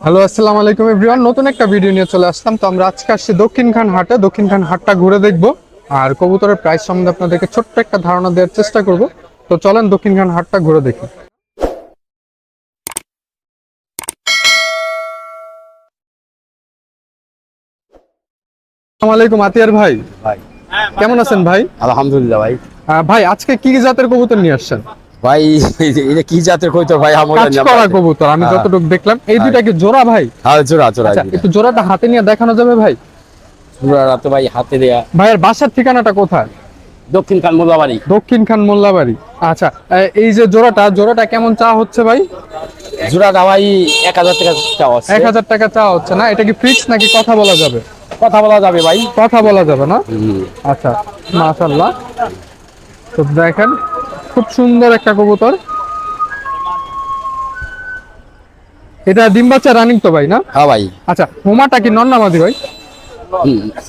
Hello আসসালামু আলাইকুম everyone. নতুন একটা ভিডিও নিয়ে চলে আসলাম। তো আমরা আজকে আসছি দক্ষিণখান হাটে। দক্ষিণখান হাটটা ঘুরে দেখব। আর কবুতরের প্রাইস সম্বন্ধে আপনাদেরকে ছোট্ট একটা ধারণা দেওয়ার চেষ্টা করব। তো চলেন দক্ষিণখান হাটটা ঘুরে দেখি। আসসালামু আলাইকুম আতিয়ার ভাই। ভাই। কেমন আছেন ভাই? আলহামদুলিল্লাহ ভাই। ভাই আজকে কি কি জাতের কবুতর নিয়ে আসছেন? ভাই এটা কি জাতের কইতো ভাই? আমরা কাজ করা কবুতর আমি হ্যাঁ। যতটুকু দেখলাম। এই দুইটা কি জোড়া ভাই? হ্যাঁ জোড়া জোড়া আচ্ছা একটু জোড়াটা হাতে নিয়ে দেখানো যাবে ভাই? জোড়া তো ভাই হাতে দেয়া। ভাইয়ের বাসার ঠিকানাটা কোথায়? দক্ষিণ কান মোল্লাবাড়ি। দক্ষিণ খান মোল্লাবাড়ি। আচ্ছা এই যে জোড়াটা জোড়াটা কেমন চা হচ্ছে ভাই? জোড়াটা ভাই এক হাজার টাকা চাওয়া আছে এক হাজার টাকা চা হচ্ছে না? এটা কি ফিক্স নাকি কথা বলা যাবে? কথা বলা যাবে ভাই। কথা বলা যাবে না? আচ্ছা মাশাল্লাহ তো দেখেন খুব সুন্দর একটা কবুতর। এটা ডিম বাচ্চা রানিং তো ভাই না? হ্যাঁ ভাই। আচ্ছা হোমাটা কি নর নামাজি ভাই?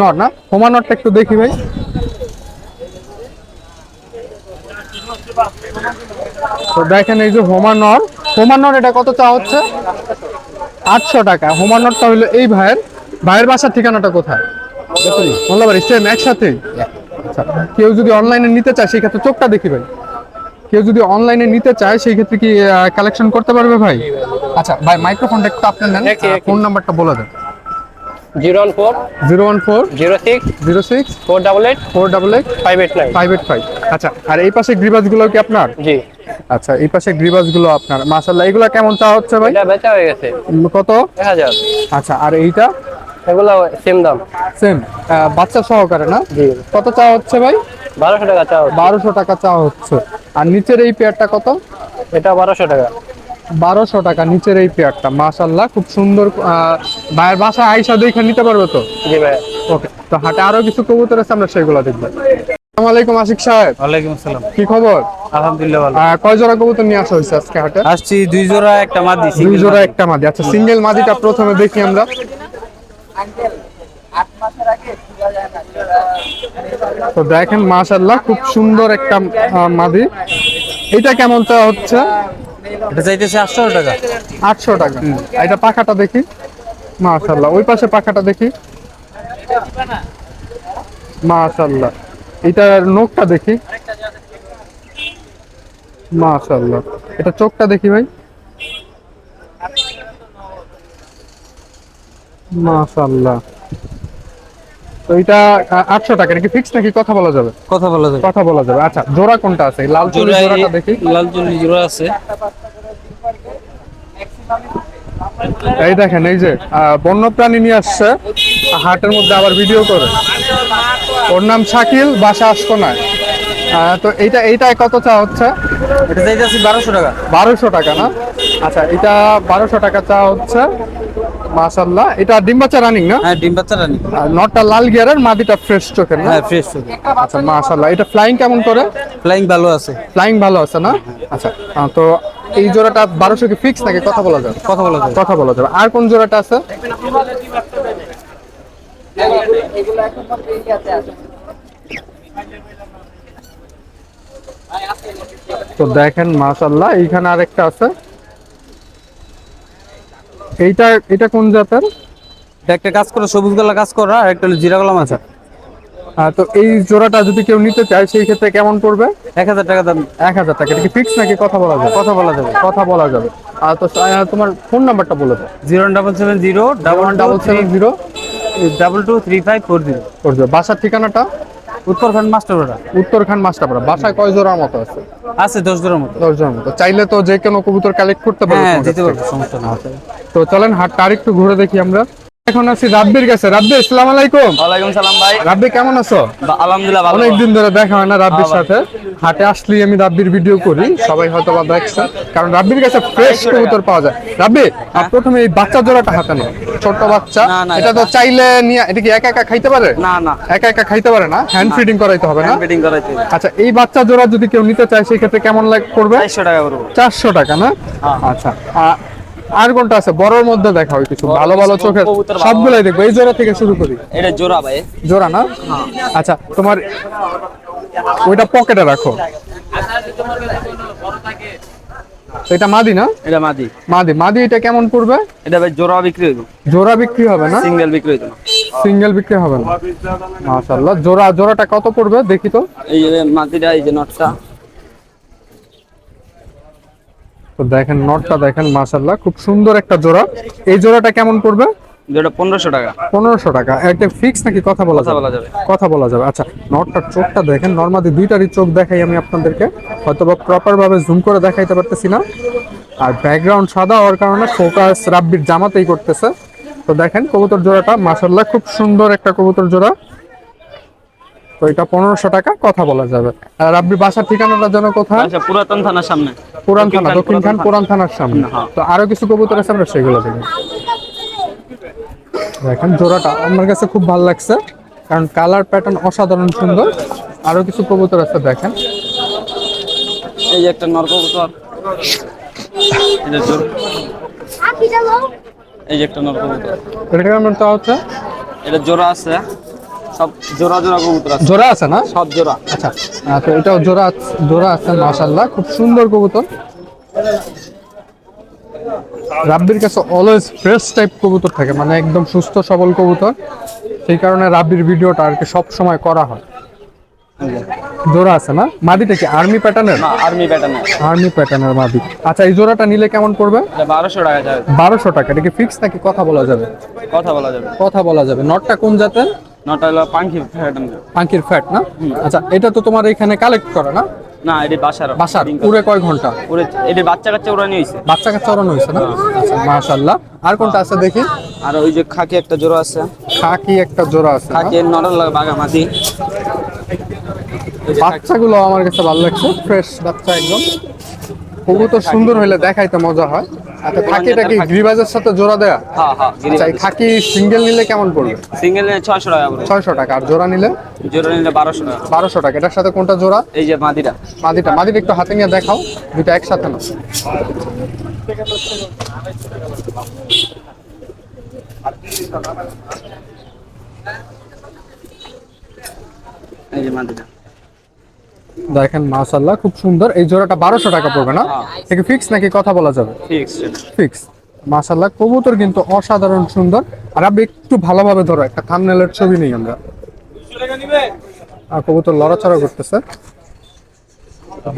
নর না? হোমা নরটা একটু দেখি ভাই। তো দেখেন এই যে হোমা নর। হোমা নর এটা কত চা হচ্ছে? আটশো টাকা। হোমা নরটা হলো এই ভাইয়ের। ভাইয়ের বাসার ঠিকানাটা কোথায়? মোল্লাবাড়ি সেম একসাথে? আচ্ছা কেউ যদি অনলাইনে নিতে চায় সেই ক্ষেত্রে চোখটা দেখি ভাই। কেউ যদি অনলাইনে নিতে চায় সেই ক্ষেত্রে কি কালেকশন করতে পারবে ভাই? আচ্ছা ভাই মাইক্রোফোনটা একটু আপনি নেন। ফোন নাম্বারটা বলে দেন। Zero one four zero one four zero six zero six four double eight four double eight five eight nine. Five eight five. আচ্ছা আর এই পাশে কি আপনার? জি। আচ্ছা এই পাশে গ্রিবাসগুলো আপনার। এগুলো কেমন চা হচ্ছে ভাই? এটা বেচা হয়ে গেছে। কত? আচ্ছা আর এইটা? এগুলো সেম দাম। সেম বাচ্চা সহকারে না? জি। কত চা হচ্ছে ভাই? টাকা চা হচ্ছে। আর নিচের এই পেয়ারটা কত? এটা বারোশো টাকা। বারোশো টাকা নিচের এই পেয়ারটা মাশাল্লাহ খুব সুন্দর আহ, ভাইয়ের বাসায় আইসা দেখে নিতে পারবে তো? জি ভাই। ওকে তো হাটে আরও কিছু কবুতর আছে আমরা সেগুলো দেখব। আসসালামু আলাইকুম আশিক সাহেব। ওয়ালাইকুম আসসালাম। কি খবর? আলহামদুলিল্লাহ ভালো। কয় জোড়া কবুতর নিয়ে আসা হয়েছে আজকে হাটে? আসছি দুই জোড়া একটা মাদি দুই জোড়া একটা মাদি। আচ্ছা সিঙ্গেল মাদিটা প্রথমে দেখি আমরা। তো দেখেন মাশাল্লাহ খুব সুন্দর একটা মাদি। এটা কেমন চা হচ্ছে? এটা চাইতেছে আটশো টাকা। আটশো টাকা। আর এটা পাখাটা দেখি। মাশাল্লাহ ওই পাশে পাখাটা দেখি। মাশাল্লাহ এটার নখটা দেখি। মাশাল্লাহ এটা চোখটা দেখি ভাই। মাশাল্লাহ তো এটা আটশো টাকা এটা কি ফিক্স নাকি কথা বলা যাবে? কথা বলা যাবে। কথা বলা যাবে আচ্ছা জোড়া কোনটা আছে? লাল চুলি জোড়াটা দেখি। লাল চুলি জোড়া আছে। এই দেখেন এই যে আহ, বন্যপ্রাণী নিয়ে আসছে। হাটের মধ্যে আবার ভিডিও করে। ওর নাম শাকিল বাসা আসতো না তো এইটা এইটা কত চা হচ্ছে? এটা চাইতেছি বারোশো টাকা। বারোশো টাকা না? আচ্ছা এটা বারোশো টাকা চা হচ্ছে। মাশাল্লাহ এটা ডিম বাচ্চা রানিং না? হ্যাঁ ডিম বাচ্চা রানি আর নটটা লাল গিয়ারের মাদিটা ফ্রেশ চোখের হ্যাঁ ফ্রেশ আচ্ছা মাশাল্লাহ এটা ফ্লাইং কেমন করে? ফ্লাইং ভালো আছে। ফ্লাইং ভালো আছে না? আচ্ছা তো এই জোড়াটা বারোশো কি ফিক্স নাকি? কথা বলা যাবে। কথা বলা যাবে। কথা বলা যাবে। আর কোন জোড়াটা আছে? তো দেখেন মাশাল্লাহ এইখানে আরেকটা আছে। এইটা এটা কোন জাতের? একটা কাজ করা সবুজ গলা কাজ করা আর একটা হলো জিরা গলা মাছা। তো এই জোড়াটা যদি কেউ নিতে চায় সেই ক্ষেত্রে কেমন পড়বে? এক হাজার টাকা দাম। এক হাজার টাকা। এটা কি ফিক্স নাকি কথা বলা যাবে? কথা বলা যাবে। কথা বলা যাবে। আর তো তোমার ফোন নাম্বারটা বলে দাও। Zero double seven zero double double seven zero double two three five four zero বাসার ঠিকানাটা? উত্তরখান মাস্টারপাড়া উত্তরখান মাস্টারপাড়া বাসায় কয় জোড়ার মতো আছে? আছে দশ জোড়ার মতো। দশ জনের মতো। চাইলে তো যে কোনো কবুতর কালেক্ট করতে পারবে হ্যাঁ দিতে পারব। সমস্যা নেই। তো চলেন হাটটা আরেকটু ঘুরে দেখি আমরা। এখন আছি রাব্বির কাছে। রাব্বি আসসালামু আলাইকুম। ওয়ালাইকুম সালাম ভাই। রাব্বি কেমন আছো? আলহামদুলিল্লাহ ভালো। অনেকদিন ধরে দেখা হয় না রাব্বির সাথে। হাটে আসলেই আমি রাব্বির ভিডিও করি সবাই হয়তো বা দেখছে। কারণ রাব্বির কাছে ফ্রেশ কবুতর পাওয়া যায়। রাব্বি আর প্রথমে এই বাচ্চা জোড়াটা হাতে নাও ছোট্ট বাচ্চা। এটা তো চাইলে নিয়ে এটা কি একা একা খাইতে পারে? না না। একা একা খাইতে পারে না? হ্যান্ড ফিডিং করাইতে হবে না? বেটিং করাইতে আচ্ছা এই বাচ্চা জোড়া যদি কেউ নিতে চায় সেই ক্ষেত্রে কেমন লাগ করবে চারশো টাকা করব চারশো টাকা না? আচ্ছা আ- আর কোনটা আছে? বড়র মধ্যে দেখা হয় কিছু। ভালো ভালো চোখের সবগুলাই দেখব। এই জোড়া থেকে শুরু করি। এটা জোড়া ভাই। জোড়া না? আচ্ছা তোমার ওইটা পকেটে রাখো। এটা মাদি না? এটা মাদি। মাদি। মাদি এটা কেমন পড়বে? এটা ভাই জোড়া বিক্রি হইব। জোড়া বিক্রি হবে না? সিঙ্গেল বিক্রি হইতো না। সিঙ্গেল বিক্রি হবে না। মাশাআল্লাহ। জোড়া জোড়াটা কত পড়বে? দেখি তো। এই যে মাদিটা এই যে নটটা। তো দেখেন নটটা দেখেন মাশাআল্লাহ খুব সুন্দর একটা জোড়া। এই জোড়াটা কেমন পড়বে? যেটা পনেরোশো টাকা। পনেরোশো টাকা। একটা ফিক্স নাকি কথা বলা যাবে? বলা যাবে। কথা বলা যাবে। আচ্ছা নটটার চোখটা দেখেন নর্মালি দুইটারই চোখ দেখাই আমি আপনাদেরকে। হয়তো বা প্রপার জুম করে দেখাইতে পারতেছি না। আর ব্যাকগ্রাউন্ড সাদা হওয়ার কারণে ফোকাস রাব্বির জামাতেই করতেছে। তো দেখেন কবুতর জোড়াটা মাশাল্লাহ খুব সুন্দর একটা কবুতর জোড়া। তো এটা পনেরোশো টাকা কথা বলা যাবে। আর রাব্বির বাসার ঠিকানাটা যেন কোথায়? আচ্ছা পুরাতন থানার সামনে। পুরান থানা দক্ষিণ খান পুরান থানার সামনে। হ্যাঁ। তো আরও কিছু কবুতর আছে আমরা সেগুলো দেখি দেখেন জোড়াটা আমার কাছে খুব ভালো লাগছে কারণ কালার প্যাটার্ন অসাধারণ সুন্দর। আরও কিছু কবুতর আছে দেখেন। এই যে একটা নরকবুতর এটা জোর এই যে একটা নরকবুতর এটা কেমন তা হচ্ছে? এটা জোড়া আছে। সব জোড়া জোড়া কবুতর আছে। জোড়া আছে না? সব জোড়া। আচ্ছা তো এটাও জোড়া জোড়া আছে মাশাল্লাহ খুব সুন্দর কবুতর। রাব্বির কাছে অলওয়েজ ফ্রেশ টাইপ কবুতর থাকে মানে একদম সুস্থ সবল কবুতর। সেই কারণে রাব্বির ভিডিওটা আর কি সব সময় করা হয়। জোড়া আছে না? মাদিটা কি আর্মি প্যাটার্নের না আর্মি ব্যাটার আর্মি প্যাটার্নের মাদি। আচ্ছা এই জোড়াটা নিলে কেমন পড়বে? এটা বারোশো টাকা যাবে। বারোশো টাকা এটা কি ফিক্স নাকি কথা বলা যাবে? কথা বলা যাবে। কথা বলা যাবে। নটটা কোন জাতের? নটা হলো পাঙ্খি প্যাটার্ন পাঙ্কির ফ্যাট না? আচ্ছা এটা তো তোমার এখানে কালেক্ট করে না? না এটি বাসার। বাসার। পুরে কয় ঘণ্টা? ওরে এটি বাচ্চা কাচ্চা উড়ানি হয়েছে বাচ্চা কাচ্চা ওরানো হয়েছে না? আচ্ছা মাশাল্লাহ আর কোনটা আছে দেখি? আর ওই যে খাকি একটা জোড়া আছে। খাকি একটা জোড়া আছে খাকি নরল বাগা মাটি বাচ্চাগুলো আমার কাছে ভালো লাগছে ফ্রেশ বাচ্চা একদম। কবুতর সুন্দর হইলে দেখাইতে মজা হয়। আচ্ছা খাকিটা কি গ্রিবাজের সাথে জোড়া দেয়া? হ্যাঁ হ্যাঁ আচ্ছা খাকি সিঙ্গেল নিলে কেমন পড়বে? সিঙ্গেল নিলে ছয়শো টাকা পড়বে। ছয়শো টাকা আর জোড়া নিলে? জোড়া নিলে বারোশো টাকা। বারোশো টাকা এটার সাথে কোনটা জোড়া? এই যে মাদিটা। মাদিটা মাদিটা একটু হাতে নিয়ে দেখাও দুটো একসাথে না এই যে মাদিটা। দেখেন মাশাল্লাহ খুব সুন্দর। এই জোড়াটা বারোশো টাকা পড়বে না? এটা ফিক্স নাকি কথা বলা যাবে? ফিক্স মাশাল্লাহ কবুতর কিন্তু অসাধারণ সুন্দর। আর আপনি একটু ভালোভাবে ধরো একটা থামনেলের ছবি নেই আমরা। কবুতর লড়াচড়া করতেছে।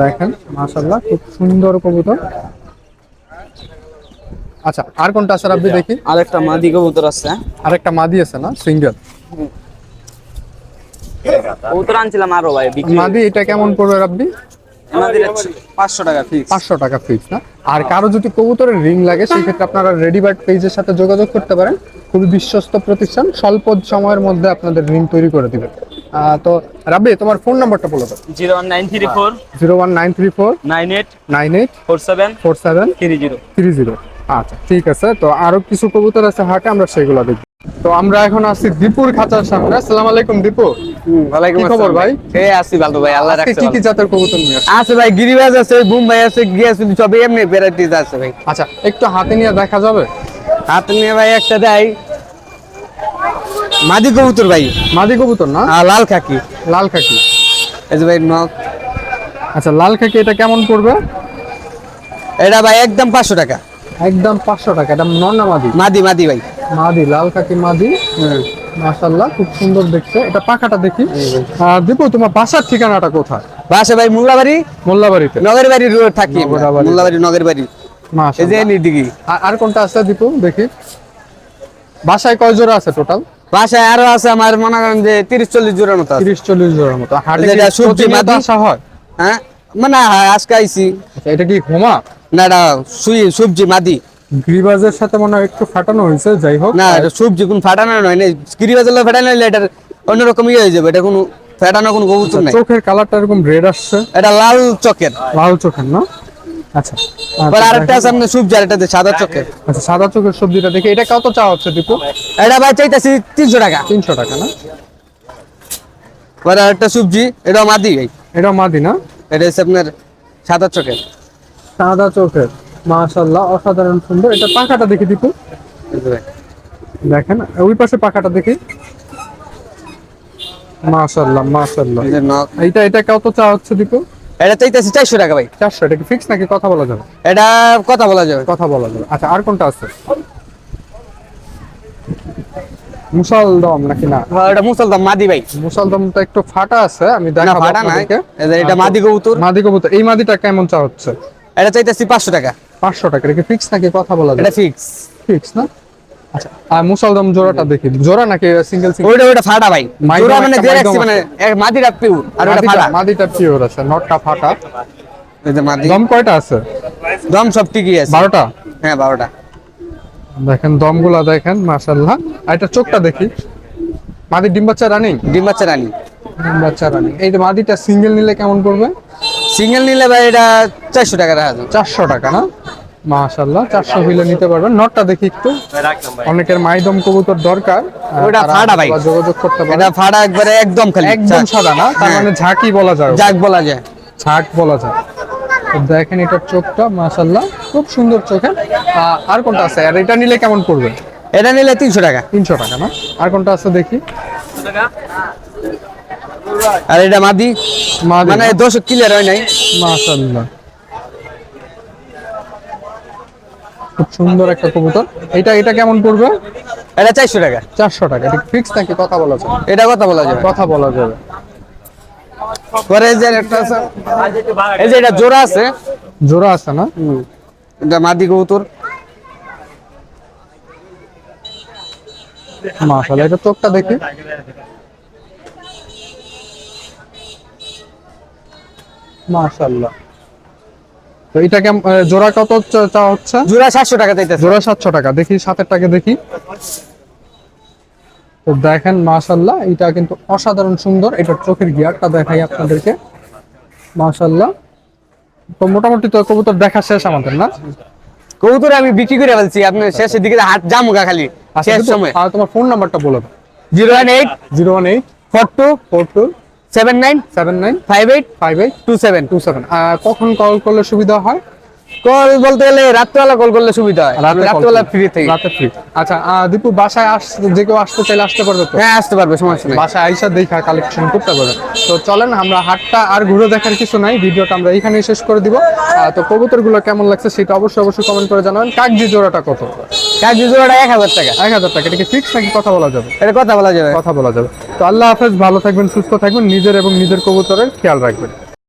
দেখেন মাশাল্লাহ খুব সুন্দর কবুতর। আচ্ছা আর কোনটা আছে আপনি দেখি? আর একটা মাদি কবুতর আছে। আরেকটা মাদি আছে না? সিঙ্গেল কবুতর আনছিলাম আরও ভাই বিক্রি মাদি এটা কেমন পড়বে রাব্বি? মাদির পাঁচশো টাকা ফিক্স পাঁচশো টাকা ফিক্স না? আর কারও যদি কবুতরের রিং লাগে সেই ক্ষেত্রে আপনারা রেডিবার্ড পেজের সাথে যোগাযোগ করতে পারেন। খুবই বিশ্বস্ত প্রতিষ্ঠান স্বল্প সময়ের মধ্যে আপনাদের রিং তৈরি করে দিবে। তো রাব্বি তোমার ফোন নাম্বারটা বলো তো zero one nine three four zero one nine three four nine eight nine eight four seven four seven three zero. Three zero. আচ্ছা ঠিক আছে। তো আরও কিছু কবুতর আছে হাটে আমরা সেগুলো দেখব। তো আমরা এখন আছি দীপুর খাঁচার সামনে। আসসালামু আলাইকুম দীপু। কি খবর ভাই? এই আছি ভালো ভাই আল্লাহ রাখছে কি কি জাতের কবুতর নিয়ে আসছো? আছে ভাই গিরিবাজ আছে বুম্বাই আছে গিয়াস সব এমনি ভ্যারাইটিস আছে ভাই। আচ্ছা একটু হাতে নিয়ে দেখা যাবে? হাতে নিয়ে ভাই একটা দেয় মাদি কবুতর ভাই। মাদি কবুতর না? লাল খাকি। লাল খাকি। এই যে ভাই নক আচ্ছা লাল খাকি এটা কেমন পড়বে? এটা ভাই একদম পাঁচশো টাকা। একদম পাঁচশো টাকা এটা নন্না মাদি? মাদি মাদি ভাই। মাদি লাল কাকি মাদি। মাশাল্লাহ খুব সুন্দর দেখতে। এটা পাখাটা দেখি। আর দীপু তোমার বাসার ঠিকানাটা কোথায়? বাসা ভাই মোল্লাবাড়ি। মোল্লাবাড়িতে। নগর বাড়ি রোড থাকি। নগরবাড়ি। মোল্লাবাড়ি নগর বাড়ি এই যে নিদিকি আর- কোনটা আছে দীপু? দেখি। বাসায় কয় জোড়া আছে টোটাল বাসায় আরও আছে আমার মনে করেন যে তিরিশ চল্লিশ জোড়ার মতো আছে। তিরিশ চল্লিশ জোড়ার মতো। হাটে যেটা সবজি প্রতিনিয়ত হয়? হ্যাঁ? মানে হ্যাঁ, আজকে আইছি। আচ্ছা, এটা কি হোমা না সুই সবজি মাদি। গ্রিবাজের সাথে মনে হয় একটু ফাটানো হয়েছে যাই হোক। না এটা সবজি কোন ফাটানো নয় না গিরিবাজার ফাটানো হইলে এটার অন্যরকম ইয়ে হয়ে যাবে এটা কোনো ফাটানো কোনো কবুতর নাই। চোখের কালারটা এরকম রেড আসছে। এটা লাল চকের লাল চোখের না? আচ্ছা। আচ্ছা, আরেকটা আছে আপনার সবজি আরেকটা সাদা চকের আচ্ছা সাদা চোখের সবজিটা দেখি। এটা কত চা হচ্ছে দীপু? এটা ভাই চাইতেছি তিনশো টাকা। তিনশো টাকা না? পরে আরেকটা সবজি এটা মাদি ভাই। এটা মাদি না? এটা হচ্ছে আপনার সাদা চকের সাদা চোখের। মাশাল্লাহ অসাধারণ সুন্দর। এটা পাখাটা দেখি যে দেখেন ওই পাশে পাখাটা দেখি। মাশাল্লাহ মাশাল্লাহ নখ এটা কত চা হচ্ছে দীপু? এটা চাইতেছি চারশো টাকা ভাই। চারশো এটা কি ফিক্স নাকি কথা বলা যাবে? এটা কথা বলা যাবে। কথা বলা যাবে। আচ্ছা আর কোনটা আছে? মুসালদম নাকি না? হ্যাঁ, এটা মুসলদাম মাদি ভাই। মুসালদমটা একটু ফাটা আছে আমি না দেখাবো ফাটা যে এটা মাদি কবুতর। মাদি কবুতর। এই মাদিটা কেমন চা হচ্ছে? এটা চাইতেছি পাঁচশো টাকা। পাঁচশো টাকা। কি ফিক্স নাকি কথা বলা এটা ফিক্স ফিক্স না? আচ্ছা আর মুসালদম জোড়াটা দেখি। জোড়া নাকি সিঙ্গেল সিঙ্গেল ওইটা ওইটা ফাটা ভাই। জোড়া মানে দিয়ে রাখছি মানে মাদিটা পিউ আর ওটা ফাটা। মাদিটা পিওর আছে নটটা ফাটা। এই যে মাদি। দম কয়টা আছে? দম সব ঠিকই আছে। বারোটা? হ্যাঁ বারোটা। দেখেন দমগুলা দেখেন আর এটা চোখটা দেখি। মাদির ডিম বাচ্চা রানিং? ডিম বাচ্চা রানি। ডিম বাচ্চা রানিং। এই যে মাদিটা সিঙ্গেল নিলে কেমন পড়বে? সিঙ্গেল নিলে ভাই এটা চারশো টাকা রাখা যাবে। চারশো টাকা না? মাশাল্লাহ চারশো হইলে নিতে পারবেন। নটটা দেখি একটু। অনেকের মাইদম কবুতর দরকার। ওটা ফাটা ভাই। যোগাযোগ করতে পারেন এটা ফাটা একবারে একদম খালি। একদম সাদা না? তার হ্যাঁ। মানে ঝাঁকি বলা যায় যাক বলা যায়। ঝাঁক বলা যায়। দেখেন এটার চোখটা মাশাল্লাহ খুব সুন্দর চোখে আর কোনটা আছে? আর এটা নিলে কেমন পড়বে? এটা নিলে তিনশো টাকা। তিনশো টাকা না? আর কোনটা আছে দেখি? আর এটা মাদি? মানে দশ ক্লিয়ার হয় নাই। মাশাল্লাহ খুব সুন্দর একটা কবুতর। এটা এটা কেমন পড়বে? এটা চারশো টাকা। চারশো টাকা। এটা ফিক্স নাকি কথা বলা যায় এটা কথা বলা যাবে। কথা বলা যাবে। পরে যে একটা আছে এই যে এটা জোড়া আছে। জোড়া আছে না? এটা মাদি কবুতর। মাশাল্লাহ এটা চোখটা দেখি। মাশাল্লাহ তো এটা আহ, জোড়া কত চা- হচ্ছে? জোড়া সাতশো টাকা চাইতেছে। জোড়া সাতশো টাকা দেখি টাকা দেখি। তো দেখেন মাশাল্লাহ এটা কিন্তু অসাধারণ সুন্দর এটা চোখের গিয়ারটা দেখাই আপনাদেরকে। মাশাল্লাহ তো মোটামুটি তো কবুতর দেখা শেষ আমাদের না? কবুতর আমি বিক্রি করে ফেলছি আপনার শেষের দিকে হাট জামুগা খালি আচ্ছা, শেষ সময়। আহ, তোমার ফোন নাম্বারটা বলো zero one eight zero one eight four two four two seven nine seven nine five eight five eight two seven. Two seven. কখন কল করলে সুবিধা হয়? কল বলতে গেলে রাত্রেবেলা কল করলে সুবিধা হয়। রাতে রাত্রেবেলা ফ্রি থেকে। রাতে ফ্রি আচ্ছা দীপু বাসায় আস যে কেউ আসতে চাইলে আসতে পারবে তো? হ্যাঁ আসতে পারবে সমস্যা নেই। বাসায় আইসা দেখা কালেকশন করতে পারবে। তো চলেন আমরা হাটটা আর ঘুরে দেখার কিছু নাই। ভিডিওটা আমরা এখানেই শেষ করে দিব। তো কবুতরগুলো কেমন লাগছে সেটা অবশ্যই অবশ্যই কমেন্ট করে জানাবেন। কাকজি জোড়াটা কত? কাজ জোড়াটা এক হাজার টাকা। এক হাজার টাকা। এটা কি ফিক্স নাকি কথা বলা যাবে? এটা কথা বলা যাবে। কথা বলা যাবে। তো আল্লাহ হাফেজ ভালো থাকবেন সুস্থ থাকবেন। নিজের এবং নিজের কবুতরের খেয়াল রাখবেন।